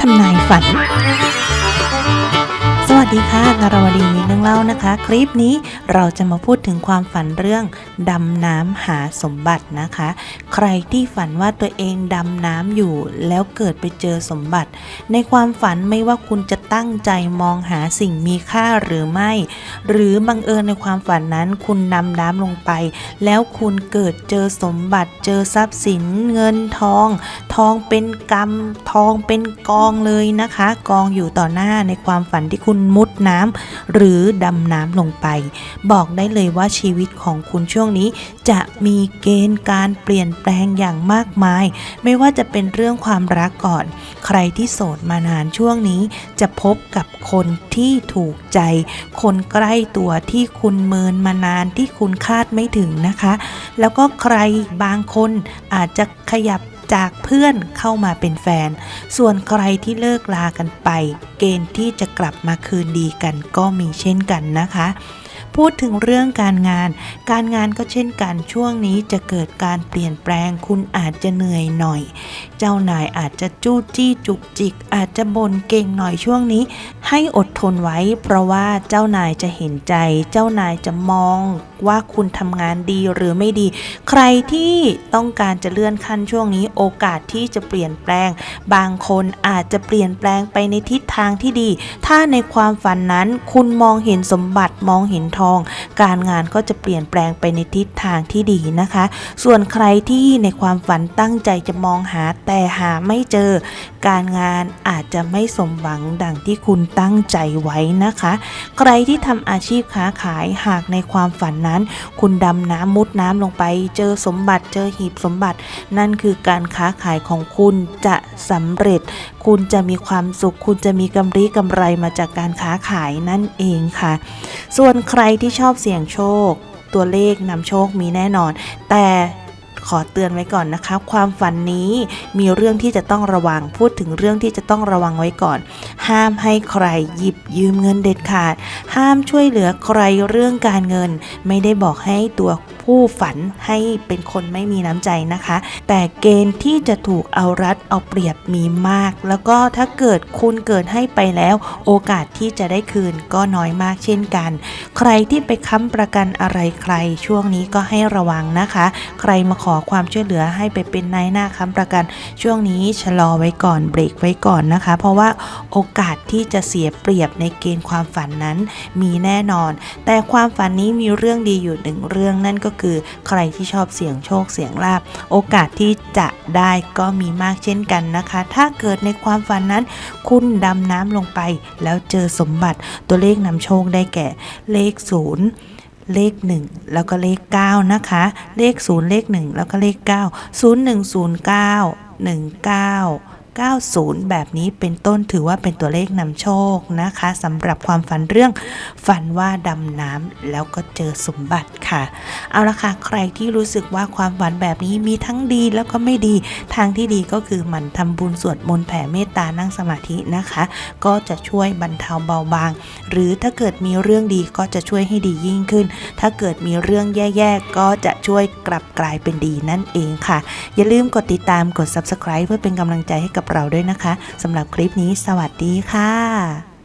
ทำนายฝัน ดีค่ะนารวดีมีเรื่องเล่านะคะ คลิปนี้เราจะมาพูดถึงความฝันเรื่อง ดำน้ำหาสมบัตินะคะ ใครที่ฝันว่าตัวเองดำน้ำอยู่ แล้วเกิดไปเจอสมบัติ ในความฝันไม่ว่าคุณจะตั้งใจมองหาสิ่งมีค่าหรือไม่ หรือบังเอิญในความฝันนั้นคุณดำน้ำลงไป แล้วคุณเกิดเจอสมบัติ เจอทรัพย์สินเงินทอง ทองเป็นกำทองเป็นกองเลยนะคะ กองอยู่ต่อหน้าในความฝันที่คุณมุดน้ำหรือดำน้ำลงไป บอกได้เลยว่าชีวิตของคุณช่วงนี้ จะมีเกณฑ์การเปลี่ยนแปลงอย่างมากมาย ไม่ว่าจะเป็นเรื่องความรักก่อน ใครที่โสดมานานช่วงนี้ จะพบกับคนที่ถูกใจ คนใกล้ตัวที่คุณเมินมานานที่คุณคาดไม่ถึงนะคะ แล้วก็ใครบางคนอาจจะขยับ จากเพื่อนเข้ามาเป็นแฟน ส่วนใครที่เลิกลากันไป เกณฑ์ที่จะกลับมาคืนดีกันก็มีเช่นกันนะคะ พูดถึงเรื่องการงาน การงานก็เช่นกันช่วงนี้จะเกิดการเปลี่ยนแปลง คุณอาจจะเหนื่อยหน่อย เจ้านายอาจจะจู้จี้จุกจิก อาจจะบ่นเก่งหน่อยช่วงนี้ ให้อดทนไว้ เพราะว่าเจ้านายจะเห็นใจ เจ้านายจะมองว่าคุณทำงานดีหรือไม่ดี ใครที่ต้องการจะเลื่อนขั้นช่วงนี้ โอกาสที่จะเปลี่ยนแปลง บางคนอาจจะเปลี่ยนแปลงไปในทิศทางที่ดี ถ้าในความฝันนั้น คุณมองเห็นสมบัติมองเห็นทอง การงานก็จะเปลี่ยนแปลงไปในทิศทางที่ดีนะคะ ส่วนใครที่ในความฝันตั้งใจจะมองหาแต่หาไม่เจอ การงานอาจจะไม่สมหวังดังที่คุณตั้งใจไว้นะคะ ใครที่ทำอาชีพค้าขายหากในความฝันนั้น คุณดำน้ำมุดน้ำลงไป เจอสมบัติเจอหีบสมบัติ นั่นคือการค้าขายของคุณจะสำเร็จ คุณจะมีความสุข คุณจะมีกำไรกำไรมาจากการค้าขายนั่นเองค่ะ ส่วนใครที่ชอบเสี่ยงโชค ตัวเลขนำโชคมีแน่นอน แต่ ขอเตือนไว้ก่อนนะคะ ความฝันนี้มีเรื่องที่จะต้องระวังพูดถึงเรื่องที่จะต้องระวังไว้ก่อน ห้ามให้ใครหยิบยืมเงินเด็ดขาด ห้ามช่วยเหลือใครเรื่องการเงิน ไม่ได้บอกให้ตัว ผู้ฝันให้เป็นคนไม่มีน้ำใจนะคะ แต่เกณฑ์ที่จะถูกเอารัดเอาเปรียบมีมาก แล้วก็ถ้าเกิดคุณเกิดให้ไปแล้ว โอกาสที่จะได้คืนก็น้อยมากเช่นกัน ใครที่ไปค้ำประกันอะไรใคร ช่วงนี้ก็ให้ระวังนะคะ ใครมาขอความช่วยเหลือให้ไปเป็นนายหน้าค้ำประกัน ช่วงนี้ชะลอไว้ก่อนเบรกไว้ก่อนนะคะ เพราะว่าโอกาสที่จะเสียเปรียบในเกณฑ์ความฝันนั้นมีแน่นอน แต่ความฝันนี้มีเรื่องดีอยู่หนึ่งเรื่องนั่นก็คือใครที่ชอบเสี่ยงโชคเสี่ยงลาบโอกาสที่จะได้ก็มีมากเช่นกันนะคะ ถ้าเกิดในความฝันนั้น คุณดำน้ำลงไป แล้วเจอสมบัติตัวเลขนำโชคได้แก่เลขศูนย์เลข 1 แล้วก็เลข 9 นะคะ เลข 0 เลข 1 แล้วก็เลข 9 0 1 0 9 19 90 แบบนี้เป็นต้นถือว่าเป็นตัวเลขนำโชคนะคะสำหรับความฝันเรื่องฝันว่าดำน้ำแล้วก็เจอสมบัติค่ะ เอาละค่ะใครที่รู้สึกว่าความฝันแบบนี้มีทั้งดีแล้วก็ไม่ดีทางที่ดีก็คือหมั่นทำบุญสวดมนต์แผ่เมตตานั่งสมาธินะคะ ก็จะช่วยบรรเทาเบาบาง หรือถ้าเกิดมีเรื่องดีก็จะช่วยให้ดียิ่งขึ้น ถ้าเกิดมีเรื่องแย่ๆก็จะช่วยกลับกลายเป็นดีนั่นเองค่ะ อย่าลืมกดติดตามกด subscribe เพื่อเป็นกำลังใจให้กับเราด้วยนะคะสำหรับคลิปนี้สวัสดีค่ะ